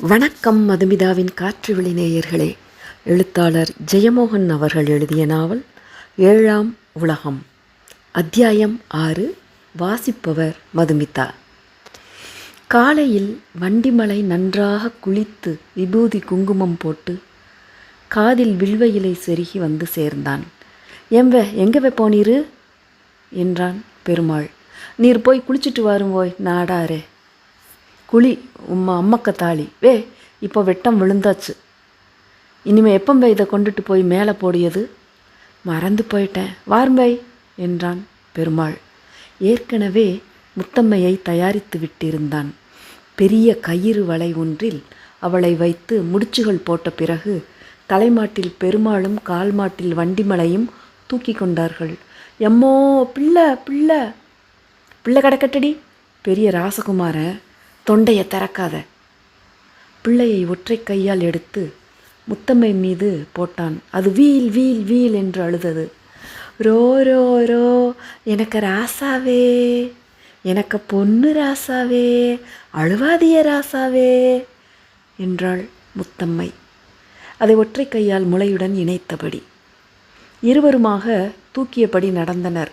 வணக்கம் மதுமிதாவின் காற்று வெளி நேயர்களே. எழுத்தாளர் ஜெயமோகன் அவர்கள் எழுதிய நாவல் ஏழாம் உலகம். அத்தியாயம் ஆறு வாசிப்பவர் மதுமிதா. காலையில் வண்டிமலை நன்றாக குளித்து விபூதி குங்குமம் போட்டு காதில் வில்வையிலை செருகி வந்து சேர்ந்தான். எம்ப எங்கே போனீரு? என்றான் பெருமாள். நீர் போய் குளிச்சுட்டு வரும்போய் நாடாரே. குழி உம்மா அம்மக்க தாளி. வே இப்போ வெட்டம் விழுந்தாச்சு. இனிமே எப்பம்பை இதை கொண்டுட்டு போய் மேலே போடியது? மறந்து போயிட்டேன். வார்ம்பை என்றான் பெருமாள். ஏற்கனவே முத்தம்மையை தயாரித்து விட்டிருந்தான். பெரிய கயிறு வலை ஒன்றில் அவளை வைத்து முடிச்சுகள் போட்ட பிறகு தலைமாட்டில் பெருமாளும் கால்மாட்டில் வண்டிமலையும் தூக்கி கொண்டார்கள். எம்மோ பிள்ளை பிள்ளை. பிள்ளை கிடக்கட்டடி பெரிய ராசகுமாரன் தொண்டையை திறக்காத. பிள்ளையை ஒற்றை கையால் எடுத்து முத்தம்மை மீது போட்டான். அது வீல் வீல் வீல் என்று அழுதது. ரோ ரோ ரோ எனக்கு ராசாவே எனக்கு பொண்ணு ராசாவே அழுவாதிய ராசாவே என்றாள் முத்தம்மை. அதை ஒற்றை கையால் முளையுடன் இணைத்தபடி. இருவருமாக தூக்கியபடி நடந்தனர்.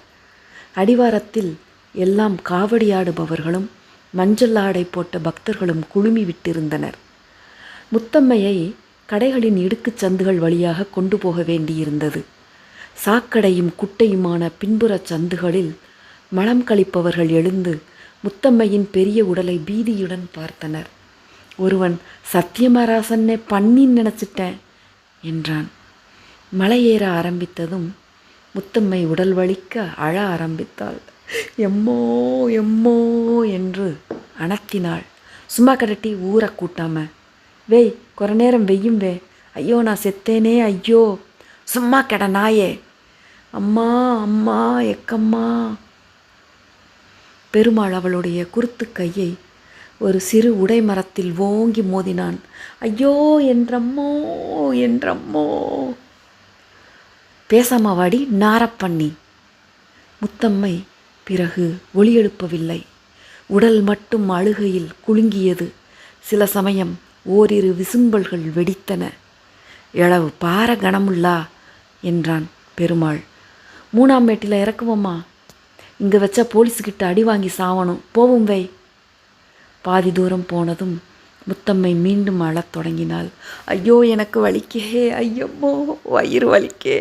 அடிவாரத்தில் எல்லாம் காவடியாடுபவர்களும் மஞ்சள் ஆடை போட்ட பக்தர்களும் குழுமி விட்டிருந்தனர் முத்தம்மையை கடைகளின் இடுக்குச் சந்துகள் வழியாக கொண்டு போக வேண்டியிருந்தது. சாக்கடையும் குட்டையுமான பின்புறச் சந்துகளில் மலம் கழிப்பவர்கள் எழுந்து முத்தம்மையின் பெரிய உடலை பீதியுடன் பார்த்தனர். ஒருவன் சத்தியமராசன்னே பண்ணின்னு நினச்சிட்டேன் என்றான். மலை ஏற ஆரம்பித்ததும் முத்தம்மை உடல் வலிக்க அழ ஆரம்பித்தாள். எம்மோ எம்மோ என்று அணத்தினாள் சும்மா கடட்டி ஊரை கூட்டாம வேய் குறை நேரம் வெய்யும் வே. ஐயோ நான் செத்தேனே ஐயோ. சும்மா கெட நாயே. அம்மா அம்மா எக்கம்மா. பெருமாள் அவளுடைய குருத்து கையை ஒரு சிறு உடை மரத்தில் ஓங்கி மோதினான். ஐயோ என்றம்மோ என்றம்மோ. பேசாம வாடி நாரப்பண்ணி முத்தம்மை பிறகு ஒளி எழுப்பவில்லை உடல் மட்டும் அழுகையில் குலுங்கியது. சில சமயம் ஓரிரு விசும்பல்கள் வெடித்தன. எளவு பார கணமுள்ளா என்றான் பெருமாள். மூணாம் மேட்டில் இறக்குவோம்மா இங்கே வச்சா போலீஸுக்கிட்ட அடி வாங்கி சாவணும். போவும் வை. பாதி தூரம் போனதும் முத்தம்மை மீண்டும் அழத் தொடங்கினாள். ஐயோ எனக்கு வலிக்கே. ஐயம்மோ வயிறு வலிக்கே.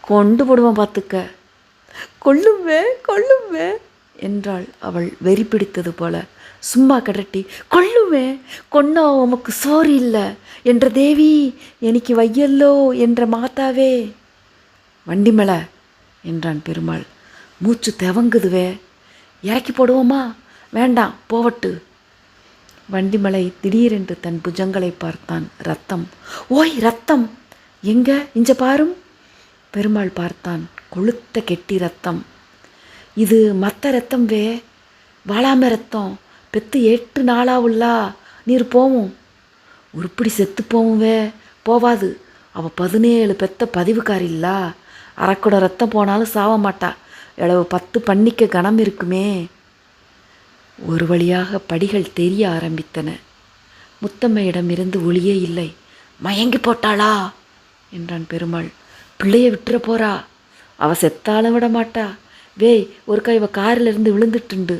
கொண்டு போடுவோம் பார்த்துக்க கொல்லுமே கொல்லுமே என்றாள் அவள் வெறி பிடித்தது போல. சும்மா கடட்டி கொள்ளுமே கொன்னா உமக்கு சோறு இல்லை என்ற தேவி எனக்கு வையல்லோ என்ற மாத்தாவே வண்டிமல என்றான் பெருமாள். மூச்சு தெவங்குதுவே இறக்கி போடுவோமா? வேண்டாம் போவட்டு. வண்டிமலை திடீரென்று தன் புஜங்களை பார்த்தான். ரத்தம். ஓய் ரத்தம்! எங்க? இஞ்ச பாரும். பெருமாள் பார்த்தான். கொளுத்த கெட்டி ரத்தம். இது மற்ற ரத்தம் வே. வாழாம ரத்தம். பெத்து எட்டு நாளாவுல்லா நீர் போவும். உருப்படி செத்து போவும் வே. போவாது. அவ பதினேழு பெத்த பதிவுக்காரி இல்லா. அரைக்குட ரத்தம் போனாலும் சாவ மாட்டா. எளவு பத்து பண்ணிக்க கணம் இருக்குமே. ஒரு வழியாக படிகள் தெரிய ஆரம்பித்தன. முத்தம்மையிடமிருந்து ஒளியே இல்லை. மயங்கி போட்டாளா? என்றான் பெருமாள். பிள்ளைய விட்டுற போறா? அவ செத்தாலும் விட மாட்டா. வேய் ஒருக்கா இவ காரிலிருந்து விழுந்துட்டுண்டு.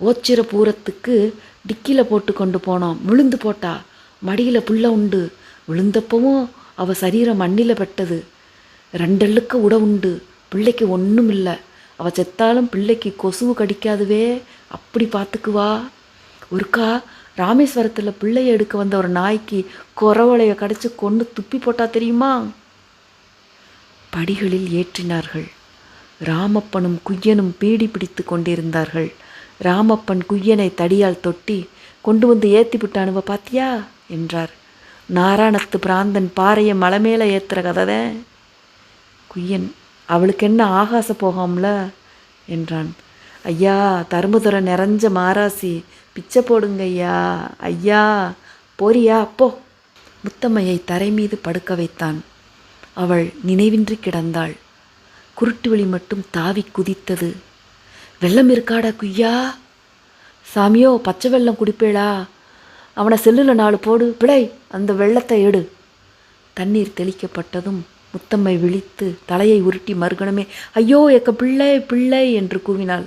ஓச்சிர பூரத்துக்கு டிக்கியில் போட்டு கொண்டு போனோம். விழுந்து போட்டா. மடியில் புள்ள உண்டு. விழுந்தப்பவும் அவ சரீரம் மண்ணில் பெட்டது. ரெண்டெள்ளுக்கு உட உண்டு. பிள்ளைக்கு ஒன்றும் இல்லை அவ செத்தாலும் பிள்ளைக்கு கொசுவு கடிக்காதுவே. அப்படி பார்த்துக்குவா ஒருக்கா ராமேஸ்வரத்தில் பிள்ளைய எடுக்க வந்த ஒரு நாய்க்கு குறவளைய கடிச்சு கொண்டு துப்பி போட்டா தெரியுமா? படிகளில் ஏற்றினார்கள். ராமப்பனும் குய்யனும் பீடி பிடித்து கொண்டிருந்தார்கள். ராமப்பன் குய்யனை தடியால் தொட்டி கொண்டு வந்து ஏற்றி விட்டானுவ பாத்தியா? என்றார். நாராயணத்து பிராந்தன் பாறையை மலை மேலே ஏத்துற கதை குய்யன் அவளுக்கு என்ன ஆகாச போகாம்ல? என்றான். ஐயா தருமதுரை நிறைஞ்ச மாராசி பிச்சை போடுங்க ஐயா ஐயா போறியா? போ முத்தம்மையை தரை மீது படுக்க வைத்தான். அவள் நினைவின்றி கிடந்தாள். குருட்டு விழி மட்டும் தாவி குதித்தது. வெள்ளம் இருக்காடா குய்யா? சாமியோ பச்சை வெள்ளம் குடிப்பேளா? அவனை செல்லுல நாலு போடு. பிழை அந்த வெள்ளத்தை எடு. தண்ணீர் தெளிக்கப்பட்டதும் முத்தம்மை விழித்து தலையை உருட்டி மறுகணமே ஐயோ எக்க பிள்ளை பிள்ளை என்று கூவினாள்.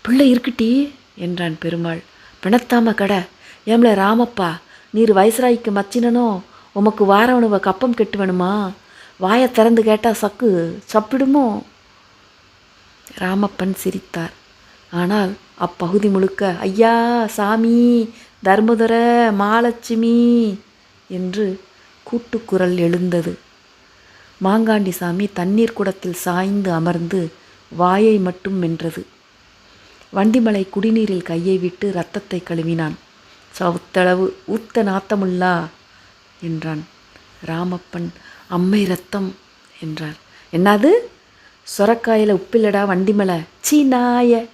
பிள்ளை இருக்குட்டி என்றான் பெருமாள். பிணத்தாம கடை. ஏம்ல ராமப்பா நீர் வயசுராய்க்கு மச்சினனோ? உமக்கு வாரவனுவ கப்பம் கெட்டு வேணுமா வாயை திறந்து கேட்டால் சக்கு சப்பிடுமோ? ராமப்பன் சிரித்தார். ஆனால் அப்பகுதி முழுக்க ஐயா சாமி தர்மதுர மாலட்சுமி என்று கூட்டுக்குரல் எழுந்தது. மாங்காண்டி சாமி தண்ணீர் குடத்தில் சாய்ந்து அமர்ந்து வாயை மட்டும் வென்றது வண்டிமலை குடிநீரில் கையை விட்டு ரத்தத்தை கழுவினான். சவுத்தளவு ஊத்த நாத்தமுல்லா என்றான். ராமப்பன் அம்மை ரத்தம் என்றார். என்னது? சொரக்காயில் உப்பில்லடா வண்டிமலை? சீ நாய.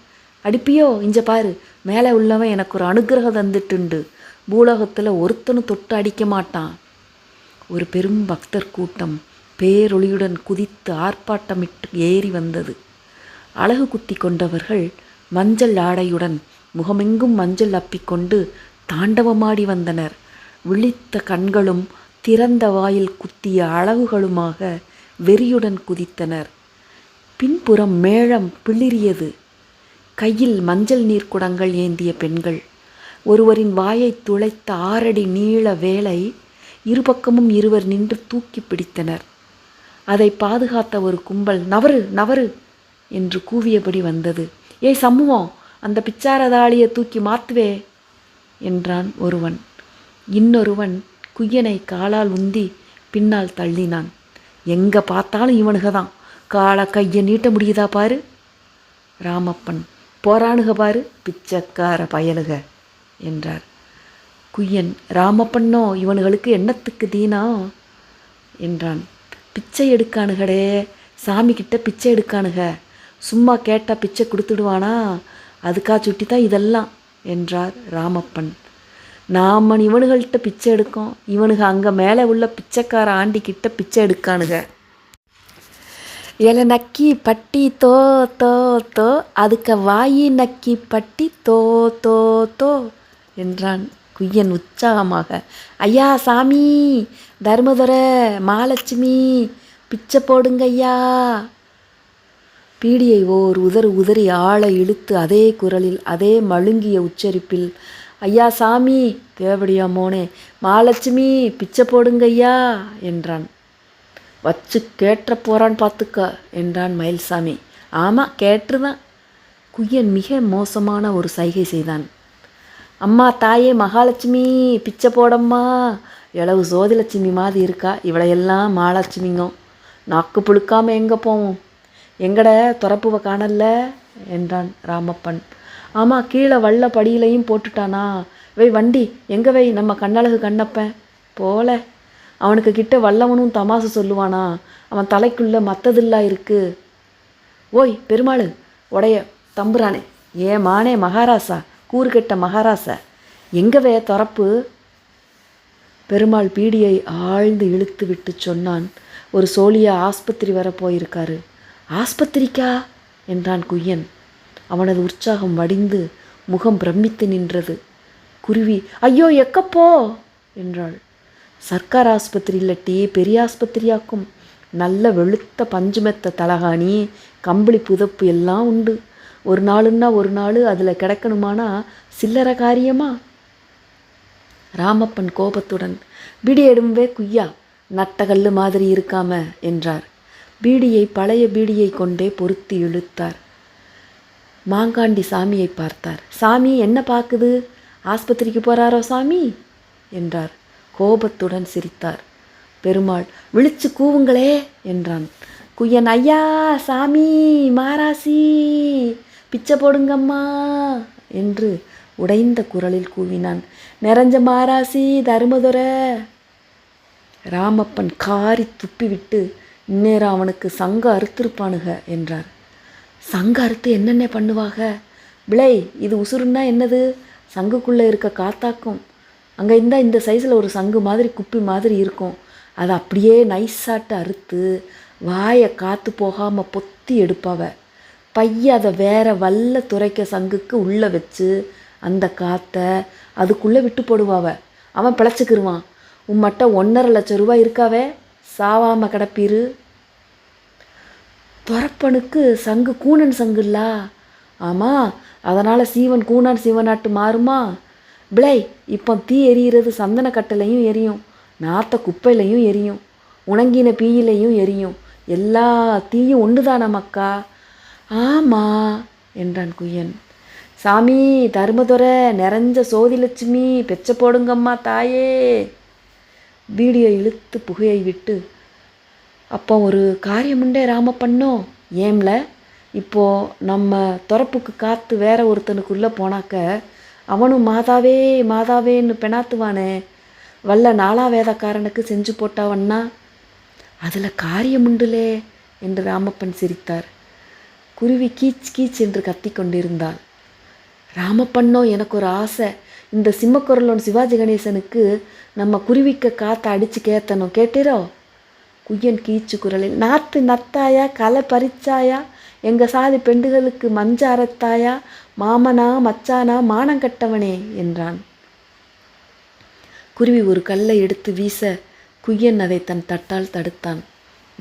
அடிப்பியோ இஞ்ச பாரு. மேலே உள்ளவன் எனக்கு ஒரு அனுகிரகம் தந்துட்டுண்டு. பூலோகத்தில் ஒருத்தனும் தொட்டு அடிக்க மாட்டான். ஒரு பெரும் பக்தர் கூட்டம் பேரொளியுடன் குதித்து ஆர்ப்பாட்டமிட்டு ஏறி வந்தது. அழகு குத்தி கொண்டவர்கள் மஞ்சள் ஆடையுடன் முகமெங்கும் மஞ்சள் அப்பிக்கொண்டு தாண்டவமாடி வந்தனர். விழித்த கண்களும் திறந்த வாயில் குத்திய அழகுகளுமாக வெறியுடன் குதித்தனர். பின்புறம் மேளம் பிளிரியது கையில் மஞ்சள் நீர் குடங்கள் ஏந்திய பெண்கள். ஒருவரின் வாயை துளைத்த ஆறடி நீள வேலை இருபக்கமும் இருவர் நின்று தூக்கி பிடித்தனர். அதை பாதுகாத்த ஒரு கும்பல் நவரு நவரு என்று கூவியபடி வந்தது. ஏய் சமூகம் அந்த பிச்சாரதாளியை தூக்கி மாத்துவே என்றான் ஒருவன். இன்னொருவன் குய்யனை காலால் உந்தி பின்னால் தள்ளினான். எங்க பார்த்தாலும் இவனுக தான் காலை கையை நீட்ட முடியுதா பாரு? ராமப்பன் போரானுக பாரு பிச்சைக்கார பயலுக என்றார். குய்யன் ராமப்பன்னோ இவனுகளுக்கு எண்ணத்துக்கு தீனா? என்றான். பிச்சை எடுக்கானுகடே சாமி கிட்ட பிச்சை எடுக்கானுக சும்மா கேட்டால் பிச்சை கொடுத்துடுவானா? அதுக்காக சுட்டி தான் இதெல்லாம் என்றார் ராமப்பன். நாம இவனுகள்கிட்ட பிச்சை எடுக்கோம். இவனுங்க அங்கே மேலே உள்ள பிச்சைக்கார ஆண்டிக்கிட்ட பிச்சை எடுக்கானுங்க இலை நக்கி பட்டி தோ தோ தோ. அதுக்க வாயி நக்கி பட்டி தோ தோ தோ என்றான் குய்யன் உற்சாகமாக. ஐயா சாமி தர்மதுரை மாலட்சுமி பிச்சை போடுங்க ஐயா. பீடியை ஓர் உதறு உதறி ஆளை இழுத்து அதே குரலில் அதே மழுங்கிய உச்சரிப்பில் ஐயா சாமி தேவடியா மோனே மாலட்சுமி பிச்சை போடுங்க ஐயா என்றான். வச்சு கேட்ட போகிறான் பார்த்துக்க என்றான் மயில்சாமி. ஆமாம் கேட்டுதான் குய்யன் மிக மோசமான ஒரு சைகை செய்தான். அம்மா தாயே மகாலட்சுமி பிச்சை போடம்மா இளவு சோதிலட்சுமி மாதிரி இருக்கா இவளையெல்லாம் மகாலட்சுமிங்க நாக்கு புழுக்காமல் எங்கே போவோம்? எங்கட துறப்புவ காணல்ல என்றான் ராமப்பன். ஆமாம் கீழே வள்ள படியிலையும் போட்டுட்டானா? வை வண்டி எங்கே வை நம்ம கண்ணழகு கண்ணப்பன் போல. அவனுக்கு கிட்ட வல்லவனும் தமாசு சொல்லுவானா? அவன் தலைக்குள்ளே மத்ததில்லா இருக்கு. ஓய் பெருமாள் உடைய தம்புரானே. ஏ மானே மகாராசா கூறுகெட்ட மகாராசா. எங்கவே தொறப்பு பெருமாள் பீடியை ஆழ்ந்து இழுத்து விட்டு சொன்னான். ஒரு சோழியா ஆஸ்பத்திரி வர போயிருக்காரு. ஆஸ்பத்திரிக்கா? என்றான் குய்யன். அவனது உற்சாகம் வடிந்து முகம் பிரமித்து நின்றது. குருவி ஐயோ எக்கப்போ? என்றாள். சர்க்கார் ஆஸ்பத்திரி இல்லட்டி பெரிய ஆஸ்பத்திரியாக்கும். நல்ல வெளுத்த பஞ்சுமெத்த தலகாணி கம்பளி புதப்பு எல்லாம் உண்டு. ஒரு நாளுன்னா ஒரு நாள் அதில் கிடக்கணுமானா சில்லறை காரியமா? ராமப்பன் கோபத்துடன் பீடி எடும்பே குய்யா நட்டகல்லு மாதிரி இருக்காம என்றார். பீடியை பழைய பீடியை கொண்டே பொருத்தி இழுத்தார். மாங்காண்டி சாமியை பார்த்தார். சாமி என்ன பார்க்குது? ஆஸ்பத்திரிக்கு போறாரோ சாமி? என்றார். கோபத்துடன் சிரித்தார். பெருமாள் விழிச்சு கூவுங்களே என்றான். குய்யன் ஐயா சாமி மாராசி பிச்சை போடுங்கம்மா என்று உடைந்த குரலில் கூவினான். நிறைஞ்ச மாராசி தருமதுர ராமப்பன் காரி துப்பிவிட்டு இந்நேரம் அவனுக்கு சங்க அறுத்திருப்பானுக என்றார். சங்க அறுத்து என்னென்ன பண்ணுவாக? விளை இது உசுருன்னா என்னது? சங்குக்குள்ளே இருக்க காத்தாக்கும். அங்கே இருந்தால் இந்த சைஸில் ஒரு சங்கு மாதிரி குப்பி மாதிரி இருக்கும். அதை அப்படியே நைஸாட்டு அறுத்து வாயை காற்று போகாமல் பொத்தி எடுப்பாவ. பைய அதை வேற வல்ல துறைக்க சங்குக்கு உள்ளே வச்சு அந்த காற்றை அதுக்குள்ளே விட்டு போடுவாவ. அவன் பிழைச்சிக்கிருவான். உன் மட்டும் ஒன்றரை லட்சம் ரூபாய் இருக்காவே? சாவாமல் கிடப்பீரு. துரப்பனுக்கு சங்கு கூனன் சங்குல்லா? ஆமாம் அதனால் சீவன் கூனான் சீவனாட்டு மாறுமா? பிளை இப்போ தீ எரியிறது சந்தன கட்டலையும் எரியும் நாத்த குப்பையிலையும் எரியும் உணங்கின பீயிலையும் எரியும் எல்லா தீயும் ஒன்று மக்கா? ஆமா என்றான் குயன் சாமி தருமதுரை நிறைஞ்ச சோதிலட்சுமி பெச்ச போடுங்கம்மா தாயே. வீடியோ இழுத்து புகையை விட்டு அப்போ ஒரு காரியமுண்டே ராமப்பண்ணோம் ஏம்ல? இப்போ நம்ம துறப்புக்கு காத்து வேற ஒருத்தனுக்குள்ளே போனாக்க அவனும் மாதாவே மாதாவேன்னு பெணாத்துவானே. வல்ல நாலா வேதக்காரனுக்கு செஞ்சு போட்டாவன்னா அதில் காரியமுண்டுலே என்று ராமப்பன் சிரித்தார். குருவி கீச் கீச் என்று கத்திக் கொண்டிருந்தாள். ராமப்பண்ணோ எனக்கு ஒரு ஆசை. இந்த சிம்மக்குரலோன் சிவாஜி கணேசனுக்கு நம்ம குருவிக்க காற்றை அடித்து கேத்தணும். கேட்டீரோ? குய்யன் கீச்சு குரலில் நாத்து நத்தாயா களை பறிச்சாயா எங்கள் சாதி பெண்டுகளுக்கு மஞ்சாரத்தாயா மாமனா மச்சானா மானங்கட்டவனே என்றான். குருவி ஒரு கல்லை எடுத்து வீச குய்யன் அதை தன் தட்டால் தடுத்தான்.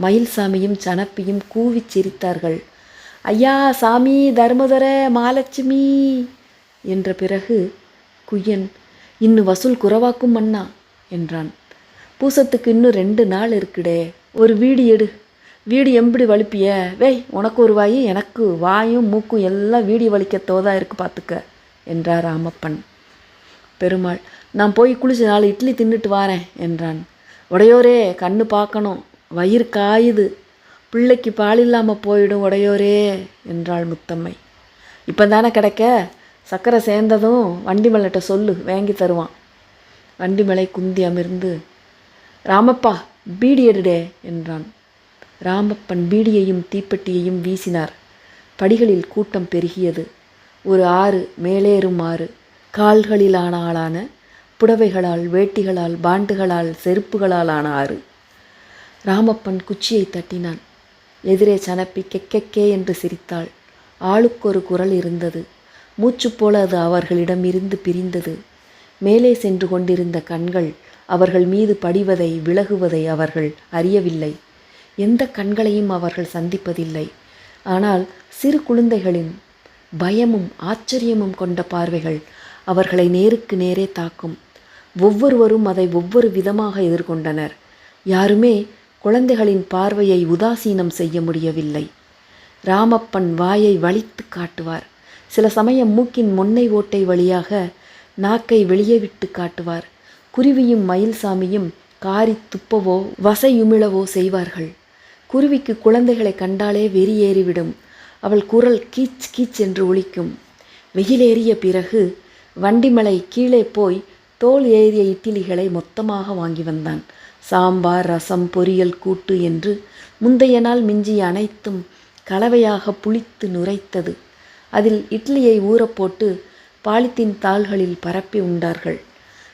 மயில்சாமியும் சனப்பியும் கூவிச் சிரித்தார்கள். ஐயா சாமி தர்மதர மாலட்சுமி என்ற பிறகு குய்யன் இன்னும் வசூல் குறவாக்கும் மன்னா என்றான். பூசத்துக்கு இன்னும் ரெண்டு நாள் இருக்குடே. ஒரு வீடு எடு. வீடு எம்பிடி வலிப்பிய? வேய் உனக்கு ஒரு வாயும் எனக்கு வாயும் மூக்கும் எல்லாம் வீடி வலிக்கத்தோதான் இருக்கு பார்த்துக்க என்றார் ராமப்பன். பெருமாள் நான் போய் குளிச்சு நாலு இட்லி தின்னுட்டு வாரேன் என்றான். உடையோரே கண்ணு பார்க்கணும் வயிறு காயுது. பிள்ளைக்கு பால் இல்லாமல் போயிடும் உடையோரே என்றாள் முத்தம்மை. இப்போ தானே கிடைக்க? சக்கரை சேர்ந்ததும் வண்டிமலைட்ட சொல்லு வாங்கி தருவான். வண்டிமலை குந்தி அமிர்ந்து ராமப்பா பீடி எடுடே என்றான். ராமப்பன் பீடியையும் தீப்பெட்டியையும் வீசினார். படிகளில் கூட்டம் பெருகியது. ஒரு ஆறு மேலேறும் ஆறு கால்களிலான ஆளான புடவைகளால் வேட்டிகளால் பாண்டுகளால் செருப்புகளால் ஆன ஆறு. ராமப்பன் குச்சியை தட்டினான். எதிரே சனப்பி கெக்கெக்கே என்று சிரித்தாள். ஆளுக்கொரு குரல் இருந்தது. மூச்சு போல அது அவர்களிடம் இருந்து பிரிந்தது. மேலே சென்று கொண்டிருந்த கண்கள் அவர்கள் மீது படிவதை விலகுவதை அவர்கள் அறியவில்லை. எந்த கண்களையும் அவர்கள் சந்திப்பதில்லை. ஆனால் சிறு குழந்தைகளின் பயமும் ஆச்சரியமும் கொண்ட பார்வைகள் அவர்களை நேருக்கு நேரே தாக்கும். ஒவ்வொருவரும் அதை ஒவ்வொரு விதமாக எதிர்கொண்டனர். யாருமே குழந்தைகளின் பார்வையை உதாசீனம் செய்ய முடியவில்லை. ராமப்பன் வாயை வலித்து காட்டுவார். சில சமயம் மூக்கின் முன்னை ஓட்டை வழியாக நாக்கை வெளியே விட்டு காட்டுவார். குருவியும் மயில்சாமியும் காரி துப்பவோ வசையுமிழவோ செய்வார்கள். குருவிக்கு குழந்தைகளை கண்டாலே வெறி ஏறிவிடும் அவள் குரல் கீச் கீச் என்று ஒழிக்கும் வெயிலேறிய பிறகு வண்டிமலை கீழே போய் தோல் ஏறிய இட்லிகளை மொத்தமாக வாங்கி வந்தான். சாம்பார் ரசம் பொரியல் கூட்டு என்று முந்தைய நாள் மிஞ்சிய அனைத்தும் கலவையாக புளித்து நுரைத்தது. அதில் இட்லியை ஊறப்போட்டு பாலித்தீன் தாள்களில் பரப்பி உண்டார்கள்.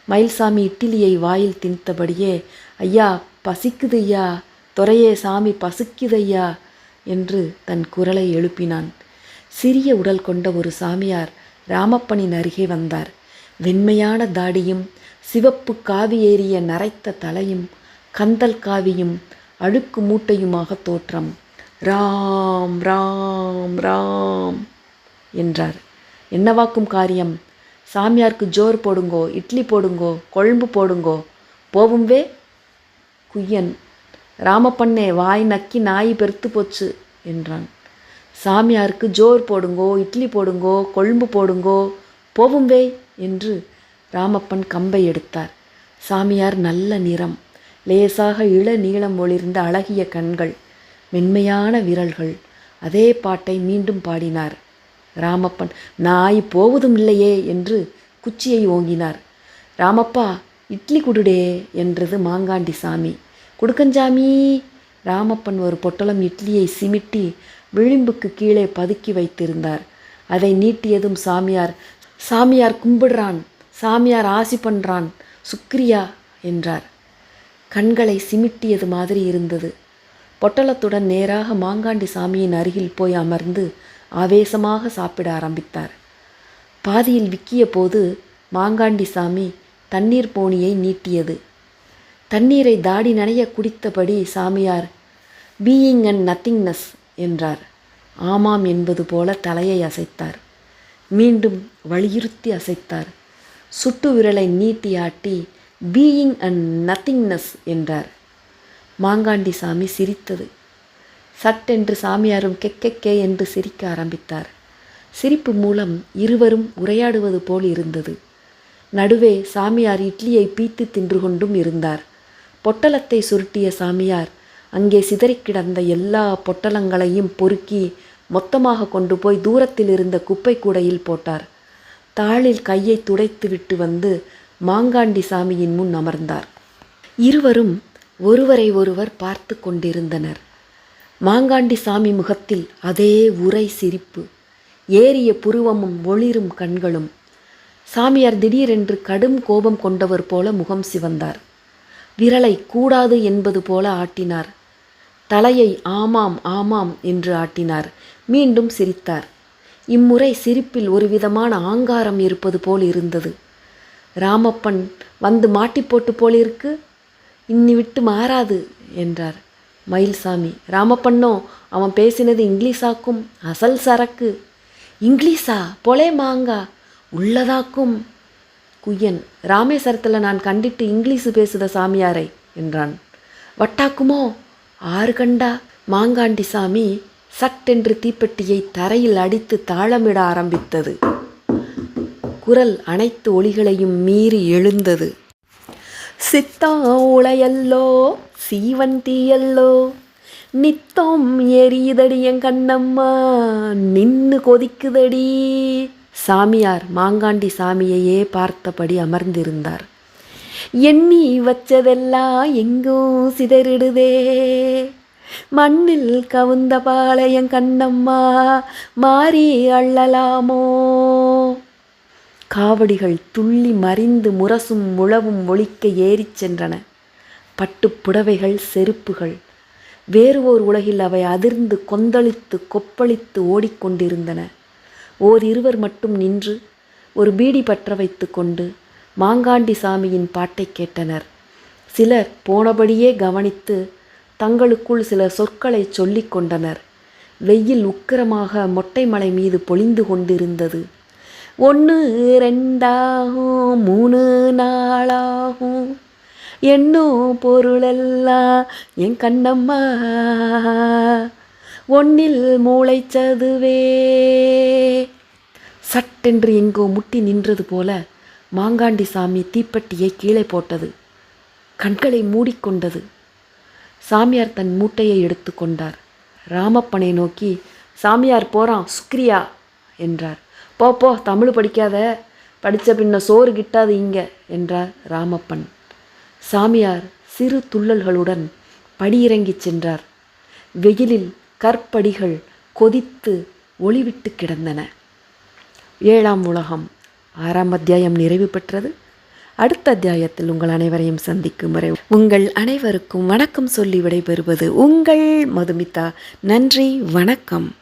மயில்சாமி இட்டிலியை வாயில் திணித்தபடியே ஐயா பசிக்குது ஐயா துறையே சாமி பசிக்குதையா என்று தன் குரலை எழுப்பினான். சிறிய உடல் கொண்ட ஒரு சாமியார் ராமப்பனின் அருகே வந்தார். வெண்மையான தாடியும் சிவப்பு காவி ஏறிய நரைத்த தலையும் கந்தல் காவியும் அழுக்கு மூட்டையுமாக தோற்றம். ராம் ராம் ராம் என்றார். என்னவாக்கும் காரியம்? சாமியாருக்கு ஜோர் போடுங்கோ இட்லி போடுங்கோ கொழும்பு போடுங்கோ. போவும்வே குய்யன். ராமப்பண்ணே வாய் நக்கி நாய் பெருத்து போச்சு என்றான். சாமியாருக்கு ஜோர் போடுங்கோ இட்லி போடுங்கோ கொழும்பு போடுங்கோ. போவும்வே என்று ராமப்பன் கம்பை எடுத்தார். சாமியார் நல்ல நிறம் லேசாக இள நீளம் ஒளிர்ந்த அழகிய கண்கள் மென்மையான விரல்கள். அதே பாட்டை மீண்டும் பாடினார். ராமப்பன் நாய் போவதும் இல்லையே என்று குச்சியை ஓங்கினார். ராமப்பா இட்லி குடுடே என்றது மாங்காண்டி சாமி. குடுக்கஞ்சாமி. ராமப்பன் ஒரு பொட்டலம் இட்லியை சிமிட்டி விளிம்புக்கு கீழே பதுக்கி வைத்திருந்தார். அதை நீட்டியதும் சாமியார் சாமியார் கும்பிடுறான் சாமியார் ஆசி பண்ணுறான் சுக்ரியா என்றார். கண்களை சிமிட்டியது மாதிரி இருந்தது. பொட்டலத்துடன் நேராக மாங்காண்டி சாமியின் அருகில் போய் அமர்ந்து ஆவேசமாக சாப்பிட ஆரம்பித்தார். பாதியில் விக்கிய போது மாங்காண்டி சாமி தண்ணீர் போனியை நீட்டியது. தண்ணீரை தாடி நனைய குடித்தபடி சாமியார் பீயிங் அண்ட் நத்திங்னஸ் என்றார். ஆமாம் என்பது போல தலையை அசைத்தார். மீண்டும் வலியுறுத்தி அசைத்தார். சுட்டு விரலை நீட்டி ஆட்டி பீயிங் அண்ட் நத்திங்னஸ் என்றார். மாங்காண்டி சாமி சிரித்தது. சட்டென்று சாமியாரும் கெக்கெக்கே என்று சிரிக்க ஆரம்பித்தார். சிரிப்பு மூலம் இருவரும் உரையாடுவது போல் இருந்தது. நடுவே சாமியார் இட்லியை பீத்து தின்று கொண்டும் இருந்தார். பொட்டலத்தை சுருட்டிய சாமியார் அங்கே சிதறிக் கிடந்த எல்லா பொட்டலங்களையும் பொறுக்கி மொத்தமாக கொண்டு போய் தூரத்தில் இருந்த குப்பை கூடையில் போட்டார். தாளில் கையை துடைத்து விட்டு வந்து மாங்காண்டி சாமியின் முன் அமர்ந்தார். இருவரும் ஒருவரை ஒருவர் பார்த்து கொண்டிருந்தனர். மாங்காண்டி சாமி முகத்தில் அதே உரை சிரிப்பு. ஏறிய புருவமும் ஒளிரும் கண்களும். சாமியார் திடீரென்று கடும் கோபம் கொண்டவர் போல முகம் சிவந்தார். விரலை கூடாது என்பது போல ஆட்டினார். தலையை ஆமாம் ஆமாம் என்று ஆட்டினார். மீண்டும் சிரித்தார். இம்முறை சிரிப்பில் ஒரு விதமான ஆங்காரம் இருப்பது போல் இருந்தது. ராமப்பன் வந்து மாட்டி போட்டு போலிருக்கு? இன்னி விட்டு மாறாது என்றார். மயில்சாமி. ராமப்பண்ணோ அவன் பேசினது இங்கிலீஷாக்கும் அசல் சரக்கு. இங்கிலீஷா? பொலே மாங்கா? உள்ளதாக்கும். குய்யன் ராமேஸ்வரத்தில் நான் கண்டிட்டு இங்கிலீஷு பேசுத சாமியாரை என்றான். வட்டாக்குமோ? ஆறு கண்டா? மாங்காண்டி சாமி சட்டென்று தீப்பெட்டியை தரையில் அடித்து தாளமிட ஆரம்பித்தது. குரல் அனைத்து ஒளிகளையும் மீறி எழுந்தது. சித்தா உளையல்லோ சீவந்தியல்லோ நித்தம் எரியுதடி என் கண்ணம்மா. நின்னு கொதிக்குதடி. சாமியார் மாங்காண்டி சாமியையே பார்த்தபடி அமர்ந்திருந்தார். எண்ணி வச்சதெல்லாம் எங்கும் சிதறிடுதே. மண்ணில் கவுந்த பாளையம் கண்ணம்மா மாறி அள்ளலாமோ? காவடிகள் துள்ளி மறிந்து முரசும் முழவும் ஒழிக்க ஏறிச் சென்றன. பட்டுப் புடவைகள் செருப்புகள். வேறு ஓர் உலகில் அவை அதிர்ந்து கொந்தளித்து கொப்பளித்து ஓடிக்கொண்டிருந்தன. ஓர் இருவர் மட்டும் நின்று ஒரு பீடி பற்ற வைத்து கொண்டு மாங்காண்டி சாமியின் பாட்டை கேட்டனர். சிலர் போனபடியே கவனித்து தங்களுக்குள் சில சொற்களை சொல்லிக் கொண்டனர். வெயில் உக்கிரமாக மொட்டை மலை மீது பொழிந்து கொண்டிருந்தது. ஒன்று ரெண்டாகும் மூணு நாளாகும். என்னும் பொருளெல்லாம் என் கண்ணம்மா. ஒன்னில் மூளைச்சதுவே. சட்டென்று எங்கோ முட்டி நின்றது போல மாங்காண்டி சாமி தீப்பெட்டியை கீழே போட்டது. கண்களை மூடிக்கொண்டது. சாமியார் தன் மூட்டையை எடுத்துக்கொண்டார் ராமப்பனை நோக்கி சாமியார் போகிறான் சுக்ரியா என்றார். போ போ தமிழ் படிக்காத. படித்த பின்ன சோறு கிட்டாது இங்கே என்றார் ராமப்பன். சாமியார் சிறு துள்ளல்களுடன் படியிறங்கிச் சென்றார். வெயிலில் கற்படிகள் கொதித்து ஒளிவிட்டு கிடந்தன. ஏழாம் உலகம் ஆறாம் அத்தியாயம் நிறைவு பெற்றது. அடுத்த அத்தியாயத்தில் உங்கள் அனைவரையும் சந்திக்கும் வரை உங்கள் அனைவருக்கும் வணக்கம் சொல்லி விடைபெறுவது உங்கள் மதுமிதா. நன்றி வணக்கம்.